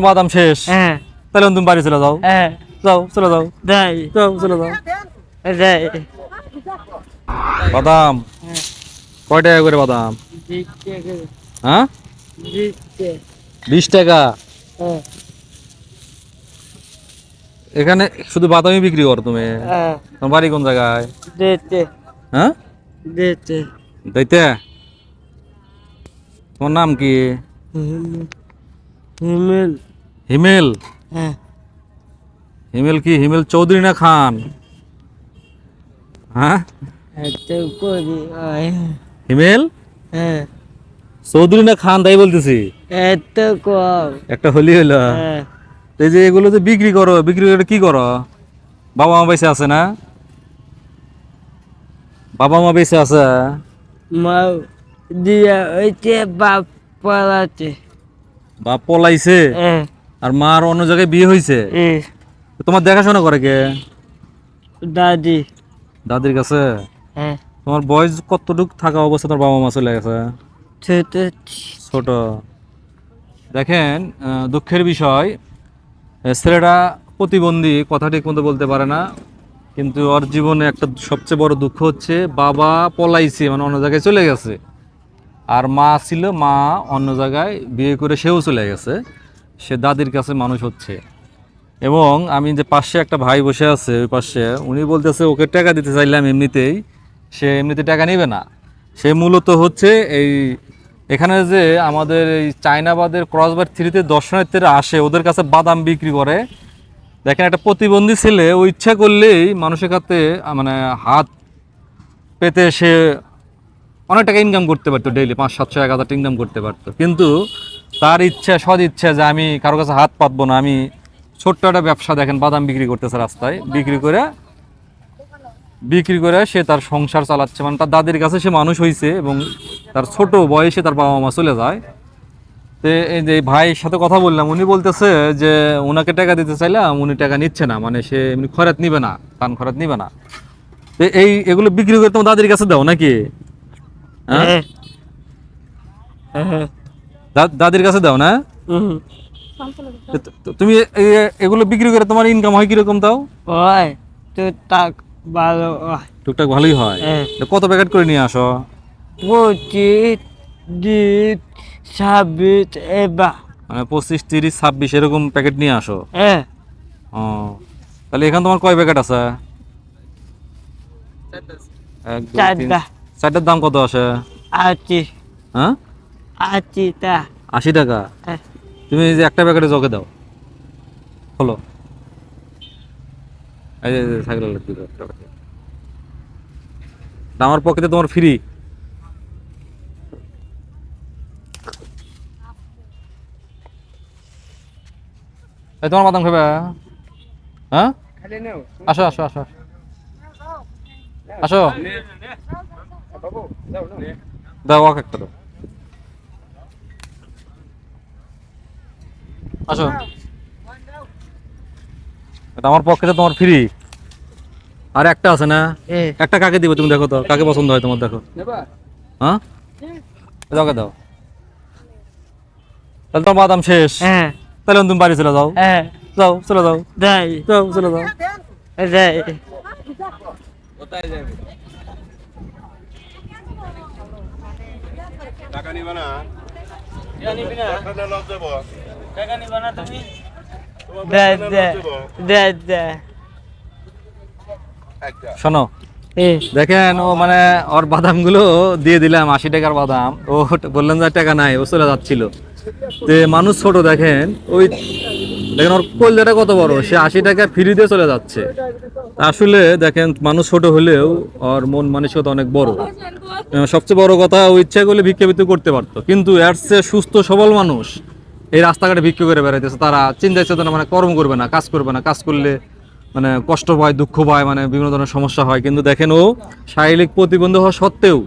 বাদাম শেষ। হ্যাঁ। তাহলে তুমি বাড়ি চলে যাও। হ্যাঁ। যাও চলে যাও। যাই। যাও চলে যাও। যাই। বাদাম। কয় টাকা করে বাদাম? হ্যাঁ? বিশ টাকা। হ্যাঁ। এখানে শুধু বাদামই বিক্রি করো তুমি? হ্যাঁ। তোমার বাড়ি কোন জায়গায়? হ্যাঁ? তোমার নাম কি? হিমেল। হিমেল? হ্যাঁ। হিমেল কি? হিমেল চৌধুরী না খান? হ্যাঁ? হিমেল? হ্যাঁ। চৌধুরী না খান তাই বলতেছি? এত কম একটা হলি হইল। হ্যাঁ। এই যে এগুলো যে বিক্রি করো বিক্রি করে কি করো? বাবা মা বেঁচে আছে না? বাবা মা বেঁচে আছে? মা দিয়া হইতে বাপ পালাতে বাপ পলাইছে আর মার অন্য জায়গায় বিয়ে হয়েছে তোমার দেখাশোনা করে কে? দাদি। দাদির কাছে? হ্যাঁ। তোমার বয়স কতটুক থাকা অবস্থা তোমার বাবা মা চলে গেছে? ছোট। দেখেন দুঃখের বিষয় ছেলেটা প্রতিবন্ধী কথা ঠিক মতো বলতে পারে না। কিন্তু ওর জীবনে একটা সবচেয়ে বড় দুঃখ হচ্ছে বাবা পলাইছে মানে অন্য জায়গায় চলে গেছে। আর মা ছিল, মা অন্য জায়গায় বিয়ে করে সেও চলে গেছে। সে দাদির কাছে মানুষ হচ্ছে। এবং আমি যে পাশে একটা ভাই বসে আছে, ওই পাশে, উনি বলতেছে, ওকে টাকা দিতে চাইলাম এমনিতেই। সে এমনিতে টাকা নেবে না। সে মূলত হচ্ছে এই, এখানে যে আমাদের এই চায়নাবাদের ক্রসবার থ্রিতে দর্শনার্থীরা আসে, ওদের কাছে বাদাম বিক্রি করে। দেখেন, একটা প্রতিবন্ধী ছেলে, ও ইচ্ছা করলেই মানুষের কাছে মানে হাত পেতে সে অনেক টাকা ইনকাম করতে পারতো ডেইলি পাঁচ সাতশো এক হাজার ইনকাম করতে পারতো। কিন্তু তার ইচ্ছা সদ ইচ্ছা যে আমি কারও কাছে হাত পাতবো না, আমি ছোট্ট একটা ব্যবসা দেখেন, বাদাম বিক্রি করতেছে রাস্তায়, বিক্রি করে বিক্রি করে সে তার সংসার চালাচ্ছে। মানে তার দাদির কাছে সে মানুষ হয়েছে এবং তার ছোট বয়সে তার বাবা মা চলে যায়। তো এই যে ভাইয়ের সাথে কথা বললাম, উনি বলতেছে যে ওনাকে টাকা দিতে চাইলাম উনি টাকা নিচ্ছে না মানে সে এমনি খরাত নিবে না কান খরাত নিবে না। তো এই এগুলো বিক্রি করে তোমার দাদির কাছে দাও নাকি? দাদির কাছে দাও না? তুমি এগুলো বিক্রি করে তোমার ইনকাম হয় কীরকম তাও? ওই তো ভালো টুকটাক ভালোই হয়। হ্যাঁ। কত প্যাকেট করে নিয়ে আসো? পঁচিশ ছাব্বিশ এবার মানে পঁচিশ তিরিশ ছাব্বিশ এরকম প্যাকেট নিয়ে আসো। হ্যাঁ। ও তাহলে এখানে তোমার কয় প্যাকেট আছে? এক, দুই, তিন। চারটা চারটার দাম কত আসে? আছি হ্যাঁ? আছিটা আশি টাকা? হ্যাঁ। তুমি যে একটা প্যাকেটে জগে দাও। হলো। এই যে সাইকেল দিল একটা আমার পকেটে তোমার ফ্রি এই তোমার বাদাম খাবে? হ্যাঁ? আসো আসো আসো আসো। দাও ওকে একটা দাও। আসো। এটা আমার পকেটে তোমার ফ্রি আর একটা আছে না? একটা কাকে দিবে তুমি দেখো তো কাকে পছন্দ হয় তোমার দেখো। হ্যাঁ? দাও দাও। তাহলে তোমার বাদাম শেষ। হ্যাঁ। তাহলে তুমি বাড়ি চলে যাও। হ্যাঁ। যাও চলে যাও। যাই। যাও চলে যাও। যাই। টাকা নিবে না। টাকা শোনো দেখেন ও মানে ওর বাদামগুলো দিয়ে দিলাম আশি টাকার বাদাম। ও বললেন যে টাকা নাই ও চলে যাচ্ছিল। তে মানুষ ছোট দেখেন ওই দেখেন ওর কলজাটা কত বড়? সে আশি টাকা ফ্রি দিয়ে চলে যাচ্ছে। আসলে দেখেন, মানুষ ছোট হলেও ওর মন মানসিকতা অনেক বড়। সবচেয়ে বড় কথা, ও ইচ্ছা করলে ভিক্ষাবৃত্তি করতে পারতো। কিন্তু এর চেয়ে সুস্থ, সবল মানুষ এই রাস্তাঘাটে ভিক্ষা করে বেড়াইতেছে। তারা চিন্তা চেতনা মানে কর্ম করবে না, কাজ করবে না। কাজ করলে মানে কষ্ট পায়, দুঃখ পায় মানে বিভিন্ন ধরনের সমস্যা হয়। কিন্তু দেখেন ও শারীরিক প্রতিবন্ধী হওয়া সত্ত্বেও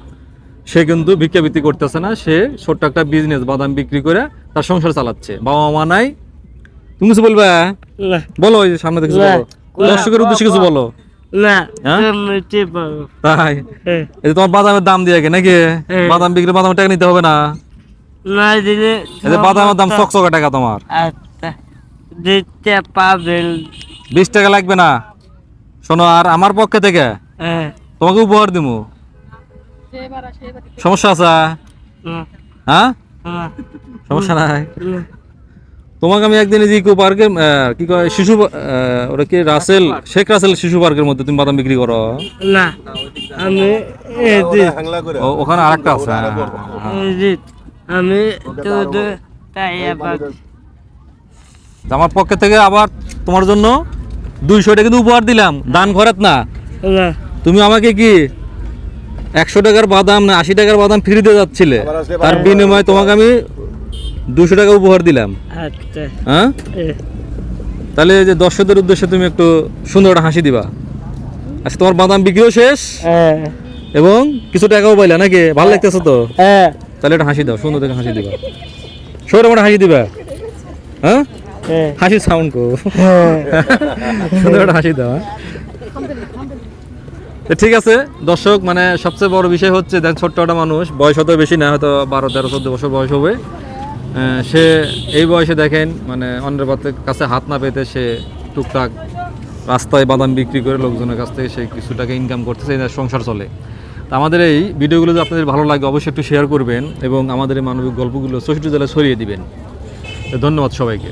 সে কিন্তু ভিক্ষাবৃত্তি করতেছে না। সে ছোট্ট একটা বিজনেস বাদাম বিক্রি করে তার সংসার চালাচ্ছে। বাবা মা নাই তুমি কিছু বলবে? বলো ওই যে সামনে থেকে কিছু। বলো। দর্শকের উদ্দেশ্যে কিছু বলো। না। হ্যাঁ? তাই? হ্যাঁ। এই তোমার বাদামের দাম দিয়ে গে নাকি? হ্যাঁ। বাদাম বিক্রি বাদামের টাকা নিতে হবে না? না দিলে বাদামের দাম চকচকা টাকা তোমার। আচ্ছা। বিশ টাকা লাগবে না। শোনো আর আমার পক্ষে থেকে হ্যাঁ। তোমাকে উপহার দিব সমস্যা আছে? হ্যাঁ? সমস্যা নাই। তোমাকে আমি একদিন এই যে ইকো পার্কে কি কয় শিশু ওটা কি রাসেল? শেখ রাসেল শিশু পার্কের মধ্যে তুমি বাদাম বিক্রি করো? না আমি ওখানে আরেকটা আছে হ্যাঁ। আমি তো তাই আবার আমার পক্ষে থেকে আবার তোমার জন্য দুইশো টাকা কিন্তু উপহার দিলাম। দান খরাত না। না। তুমি আমাকে কি একশো টাকার বাদাম না আশি টাকার বাদাম ফ্রি দিয়ে যাচ্ছিলে? তার বিনিময়ে তোমাকে আমি দুশো টাকা উপহার দিলাম। আচ্ছা। হ্যাঁ? তাহলে যে দর্শকদের উদ্দেশ্যে তুমি একটু সুন্দর একটা হাসি দিবা। আচ্ছা তোমার বাদাম বিক্রিও শেষ এবং কিছু টাকাও পাইলা নাকি? ভালো লাগতেছে তো? হ্যাঁ তাহলে একটা হাসি দাও সুন্দর দেখে হাসি দিবা। সৌরভ একটা হাসি দিবা। হ্যাঁ? হাসি সাউন্ড কো। সুন্দর একটা হাসি দাও হ্যাঁ? ঠিক আছে দর্শক মানে সবচেয়ে বড় বিষয় হচ্ছে দেখ ছোট্ট একটা মানুষ বয়স হয়তো বেশি না হয়তো বারো তেরো চোদ্দ বছর বয়স হবে। সে এই বয়সে দেখেন মানে অন্যের কাছে হাত না পেতে সে টুকটাক রাস্তায় বাদাম বিক্রি করে লোকজনের কাছ থেকে সে কিছু টাকা ইনকাম করতেছে সংসার চলে। তো আমাদের এই ভিডিওগুলো যদি আপনাদের ভালো লাগে, অবশ্যই একটু শেয়ার করবেন এবং আমাদের এই মানবিক গল্পগুলো সোশ্যাল জেলায় ছড়িয়ে দিবেন। ধন্যবাদ সবাইকে।